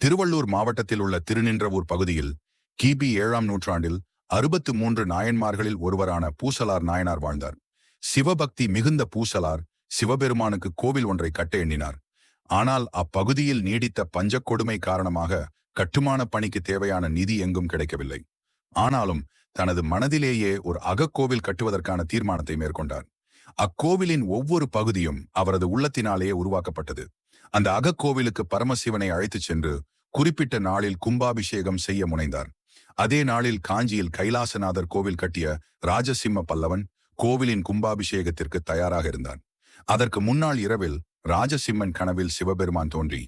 திருவள்ளூர் மாவட்டத்தில் உள்ள திருநின்றவூர் பகுதியில் கிபி ஏழாம் நூற்றாண்டில் அறுபத்து மூன்று நாயன்மார்களில் ஒருவரான பூசலார் நாயனார் வாழ்ந்தார். சிவபக்தி மிகுந்த பூசலார் சிவபெருமானுக்கு கோவில் ஒன்றை கட்ட எண்ணினார். ஆனால் அப்பகுதியில் நீடித்த பஞ்சக்கொடுமை காரணமாக கட்டுமான பணிக்கு தேவையான நிதி எங்கும் கிடைக்கவில்லை. ஆனாலும் தனது மனதிலேயே ஒரு அகக்கோவில் கட்டுவதற்கான தீர்மானத்தை மேற்கொண்டார். அக்கோவிலின் ஒவ்வொரு பகுதியும் அவரது உள்ளத்தினாலேயே உருவாக்கப்பட்டது. அந்த அகக்கோவிலுக்கு பரமசிவனை அழைத்துச் சென்று குறிப்பிட்ட நாளில் கும்பாபிஷேகம் செய்ய முனைந்தார். அதே நாளில் காஞ்சியில் கைலாசநாதர் கோவில் கட்டிய ராஜசிம்ம பல்லவன் கோவிலின் கும்பாபிஷேகத்திற்கு தயாராக இருந்தான். அதற்கு முன்னாள் இரவில் ராஜசிம்மன் கனவில் சிவபெருமான் தோன்றி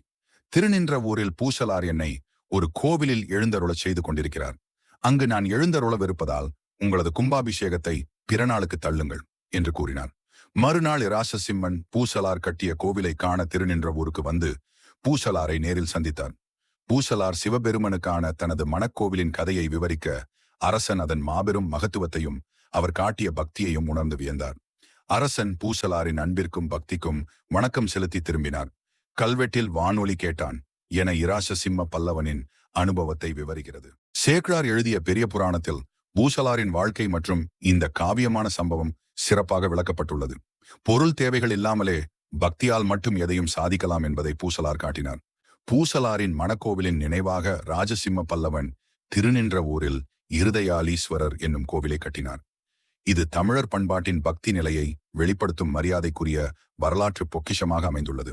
திருநின்ற ஊரில் பூசலார் என்னை ஒரு கோவிலில் எழுந்தருளச் செய்து கொண்டிருக்கிறார். அங்கு நான் எழுந்தருளவிருப்பதால் உங்களது கும்பாபிஷேகத்தை பிறநாளுக்கு தள்ளுங்கள். என்று கூறினார் மறுநாள் இராசசிம்மன் பூசலார் கட்டிய கோவிலை காண திருநின்ற ஊருக்கு வந்து பூசலாரை நேரில் சந்தித்தான். பூசலார் சிவபெருமனுக்கான தனது மணக்கோவிலின் கதையை விவரிக்க அரசன் அதன் மாபெரும் மகத்துவத்தையும் அவர் காட்டிய பக்தியையும் உணர்ந்து வியந்தார். அரசன் பூசலாரின் அன்பிற்கும் பக்திக்கும் வணக்கம் செலுத்தி திரும்பினார். கல்வெட்டில் வானொலி கேட்டான் என இராசசிம்ம பல்லவனின் அனுபவத்தை விவரிக்கிறது. சேக்ரார் எழுதிய பெரிய புராணத்தில் பூசலாரின் வாழ்க்கை மற்றும் இந்த காவியமான சம்பவம் சிறப்பாக விளக்கப்பட்டுள்ளது. பொருள் தேவைகள் இல்லாமலே பக்தியால் மட்டும் எதையும் சாதிக்கலாம் என்பதை பூசலார் காட்டினார். பூசலாரின் மணக்கோவிலின் நினைவாக ராஜசிம்ம பல்லவன் திருநின்ற ஊரில் இருதயாலீஸ்வரர் என்னும் கோவிலை கட்டினார். இது தமிழர் பண்பாட்டின் பக்தி நிலையை வெளிப்படுத்தும் மரியாதைக்குரிய வரலாற்று பொக்கிஷமாக அமைந்துள்ளது.